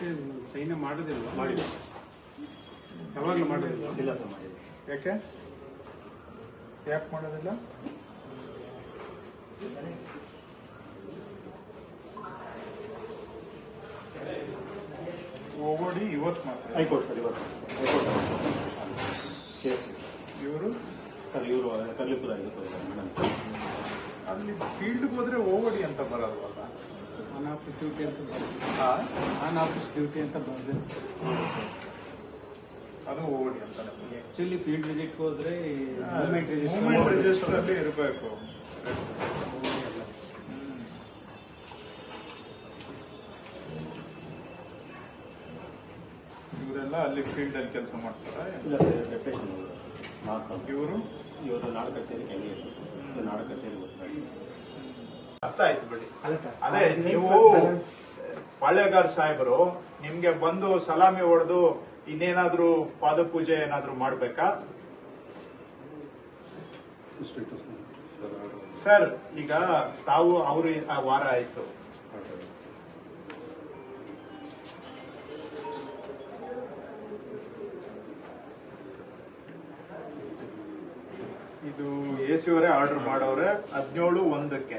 ಇದಕ್ಕೆ ಸೈನ್ಯ ಮಾಡೋದಿಲ್ಲ ಮಾಡಿಲ್ಲ. ಯಾವಾಗಲೂ ಮಾಡೋದಿಲ್ಲ ಇಲ್ಲ ಸರ್ ಮಾಡಿಲ್ಲ. ಯಾಕೆ? ಯಾಕೆ ಮಾಡೋದಿಲ್ಲ? ಓಡಿ ಇವತ್ತು ಮಾತ್ರ. ಹೈಕೋರ್ಟ್ ಸರ್ ಇವತ್ತು. ಹೈಕೋರ್ಟ್ ಇವರು? ಸರ್ ಇವರು ಕಲ್ಲಿಪುರ ಮೇಡಮ್ ಅಲ್ಲಿ ಫೀಲ್ಡ್ಗೆ ಹೋದ್ರೆ ಓವಡಿ ಅಂತ ಬರಲ್ವಾ? ಆನ್ ಆಫೀಸ್ ಡ್ಯೂಟಿ ಅಂತ ಬರ್ತದೆ ಆಫ್ ಆನ್ ಆಫೀಸ್ ಡ್ಯೂಟಿ ಅಂತ ಬಂದಿದೆ. ಅದು ಓಡಿ ಅಂತ ಆಕ್ಚುಲಿ ಫೀಲ್ಡ್ ವಿಸಿಟ್ ಹೋದ್ರೆ ಮೂವ್ಮೆಂಟ್ ಮೂವ್ಮೆಂಟ್ ರಿಜಿಸ್ಟರ್ ಅಲ್ಲಿ ಇರಬೇಕು. ಇವರೆಲ್ಲ ಅಲ್ಲಿ ಫೀಲ್ಡ್ ಅಲ್ಲಿ ಕೆಲಸ ಮಾಡ್ತಾರ? ಇಲ್ಲ ಸರ್ ಮಾಡ್ತಾರೆ ಇವರು? ಇವರು ನಾಡ ಕಚೇರಿ ಇದು ನಾಡ ಕಚೇರಿ ಗೊತ್ತಿಲ್ಲ ಅರ್ಥ ಆಯ್ತು ಬಿಡಿ. ಅದೇ ನೀವು ಪಾಳ್ಯಗಾರ್ ಸಾಹೇಬರು ನಿಮ್ಗೆ ಬಂದು ಸಲಾಮಿ ಹೊಡೆದು ಇನ್ನೇನಾದ್ರೂ ಪಾದಪೂಜೆ ಏನಾದ್ರೂ ಮಾಡ್ಬೇಕಾ? ಸರ್ ಈಗ ತಾವು ಅವರು ಆ ವಾರ ಆಯ್ತು. ಇದು ಎ ಸಿ ಅವರೇ ಆರ್ಡರ್ ಮಾಡೋರೆ ಹದಿನೇಳು ಒಂದಕ್ಕೆ.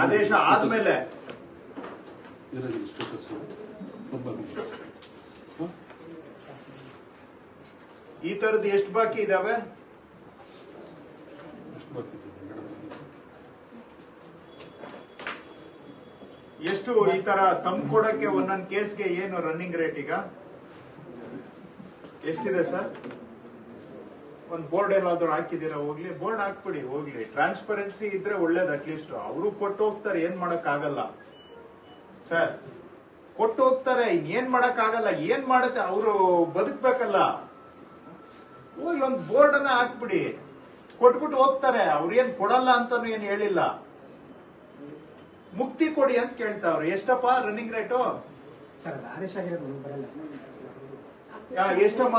ಆದೇಶ ಆದ್ಮೇಲೆ. ಈ ತರದ್ ಎಷ್ಟು ಬಾಕಿ ಇದಾವೆ? ಎಷ್ಟು ಈ ತರ ತಮ್ ಕೊಡಕ್ಕೆ ಒಂದೊಂದ್ ಕೇಸ್ಗೆ ಏನು ರನ್ನಿಂಗ್ ರೇಟ್ ಈಗ? ಎಷ್ಟಿದೆ ಸರ್? ಒಂದ್ ಬೋರ್ಡ್ ಎಲ್ಲಾದ್ರೂ ಹಾಕಿದ್ದೀರಾ ಹೋಗ್ಲಿ. ಬೋರ್ಡ್ ಹಾಕ್ಬಿಡಿ ಹೋಗ್ಲಿ. ಟ್ರಾನ್ಸ್ಪರೆನ್ಸಿ ಇದ್ರೆ ಒಳ್ಳೇದು ಅಟ್ಲೀಸ್ಟ್ ಅವರು ಕೊಟ್ಟು ಹೋಗ್ತಾರೆ ಏನ್ ಮಾಡಕ್ ಆಗಲ್ಲ ಸರ್ ಕೊಟ್ಟು ಹೋಗ್ತಾರೆ ಏನ್ ಮಾಡಕ್ ಆಗಲ್ಲ ಏನ್ ಮಾಡುತ್ತೆ ಅವರು ಬದುಕ್ಬೇಕಲ್ಲ. ಹೋಗಿ ಒಂದು ಬೋರ್ಡ್ ಅನ್ನ ಹಾಕ್ಬಿಡಿ. ಕೊಟ್ಬಿಟ್ಟು ಹೋಗ್ತಾರೆ. ಅವ್ರೇನ್ ಕೊಡಲ್ಲ ಅಂತಾನು ಏನ್ ಹೇಳಿಲ್ಲ. ಮುಕ್ತಿ ಕೊಡಿ ಅಂತ ಕೇಳ್ತಾವ್ರೆ ಎಷ್ಟಪ್ಪ ರನ್ನಿಂಗ್ ರೇಟು ಎಷ್ಟಮ್ಮ?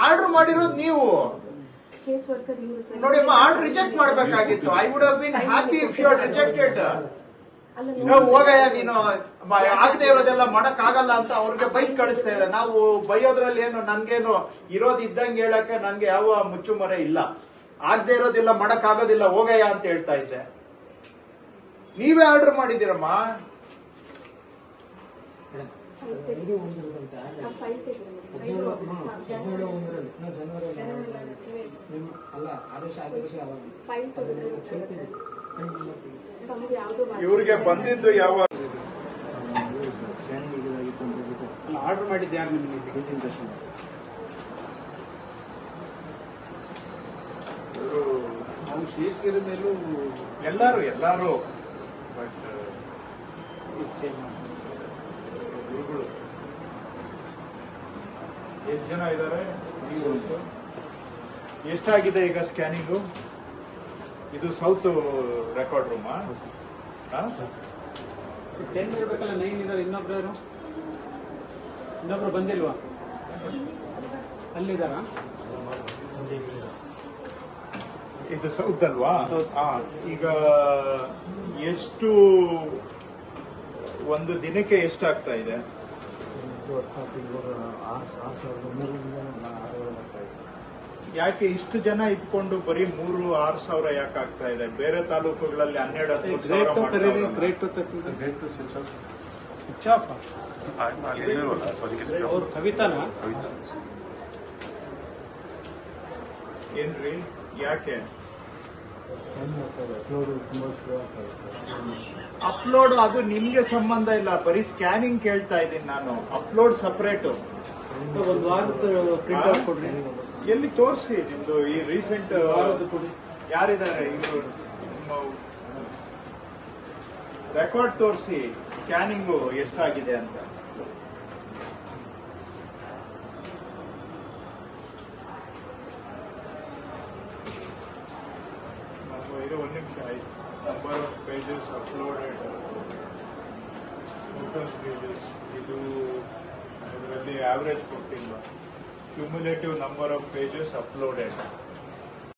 ಆರ್ಡರ್ ಮಾಡಿರೋದು ನೀವು. ನೋಡಿ ಅಮ್ಮ ಆರ್ಡರ್ ರಿಜೆಕ್ಟ್ ಮಾಡಬೇಕಾಗಿತ್ತು. I would have been happy if you are rejected ಹೋಗಯ್ಯ ನೀನು. ಮ- ಆಗದೆ ಇರೋದೆಲ್ಲ ಮಾಡಕ್ ಆಗಲ್ಲ ಅಂತ ಅವ್ರಿಗೆ ಬೈಕ್ ಕಳಿಸ್ತಾ ಇದೆ ನಾವು ಬೈಯೋದ್ರಲ್ಲಿ ಏನು ನನ್ಗೇನು ಇರೋದ್ ಇದ್ದಂಗೆ ಹೇಳಕ್ಕೆ ನನ್ಗೆ ಯಾವ ಮುಚ್ಚುಮರೆ ಇಲ್ಲ. ಆಗದೆ ಇರೋದಿಲ್ಲ ಮಾಡಕ್ ಆಗೋದಿಲ್ಲ ಹೋಗಯ್ಯ ಅಂತ ಹೇಳ್ತಾ ಇದ್ದೆ. ನೀವೇ ಆರ್ಡರ್ ಮಾಡಿದಿರಮ್ಮ ಫೈಲ್ ತೆಗೆದು ಫೈಲ್ ತೆಗೆದು ಇವ್ರಿಗೆ ಬಂದಿದ್ದು ಯಾವ ಆರ್ಡರ್ ಮಾಡಿದ್ದು ಯಾರು ನಿಮಗೆ? ಡಿಜಿಟಲ್ ದರ್ಶನ ನಾವು ಶೇಷಗಿರಿ ಮೇಲೂ ಎಲ್ಲರೂ ಎಲ್ಲರೂ ಬಟ್ ಚೇಂಜ್ ಮಾಡ್ತೀವಿ ಗುರುಗಳು. ಎಷ್ಟು ಜನ ಇದ್ದಾರೆ ಎಷ್ಟಾಗಿದೆ ಈಗ ಸ್ಕ್ಯಾನಿಂಗು? ಇದು ಸೌತ್ ರೆಕಾರ್ಡ್ ರೂಮಾ. ಟೆನ್ ಇರ್ಬೇಕಲ್ಲ ನೈನ್ ಇದ್ದಾರೆ ಇನ್ನೊಬ್ರು ಯಾರು? ಇನ್ನೊಬ್ರು ಬಂದಿಲ್ವಾ? ಅಲ್ಲಿದಾರ ಇದು ಸೌತ್ ಅಲ್ವಾ? ಈಗ ಎಷ್ಟು ಒಂದು ದಿನಕ್ಕೆ ಎಷ್ಟಾಗ್ತಾ ಇದೆ? ಯಾಕೆ ಇಷ್ಟು ಜನ ಇದ್ಕೊಂಡು ಬರೀ ಮೂರು ಆರು ಸಾವಿರ ಯಾಕೆ ಆಗ್ತಾ ಇದೆ? ಬೇರೆ ತಾಲೂಕುಗಳಲ್ಲಿ ಹನ್ನೆರಡು ಸಾವಿರ ಅವ್ರ ಕವಿತಾನ? ಏನ್ರಿ? ಯಾಕೆ? ಅಪ್ಲೋಡ್ ಅದು ನಿಮ್ಗೆ ಸಂಬಂಧ ಇಲ್ಲ. ಬರೀ ಸ್ಕ್ಯಾನಿಂಗ್ ಕೇಳ್ತಾ ಇದ್ದೀನಿ ನಾನು. ಅಪ್ಲೋಡ್ ಸಪ್ರೇಟ್ ಒಂದು ವಾರದ ಪ್ರಿಂಟ್ ಔಟ್ ಕೊಡ್ರಿ ಎಲ್ಲಿ ತೋರಿಸಿ ನಿಮ್ದು ಈ ರೀಸೆಂಟ್ ಯಾರಿದ್ದಾರೆ? ಇವರು ರೆಕಾರ್ಡ್ ತೋರಿಸಿ. ಸ್ಕ್ಯಾನಿಂಗು ಎಷ್ಟಾಗಿದೆ ಅಂತ. number of pages uploaded, total pages, we do generally average 14 months, cumulative number of pages uploaded.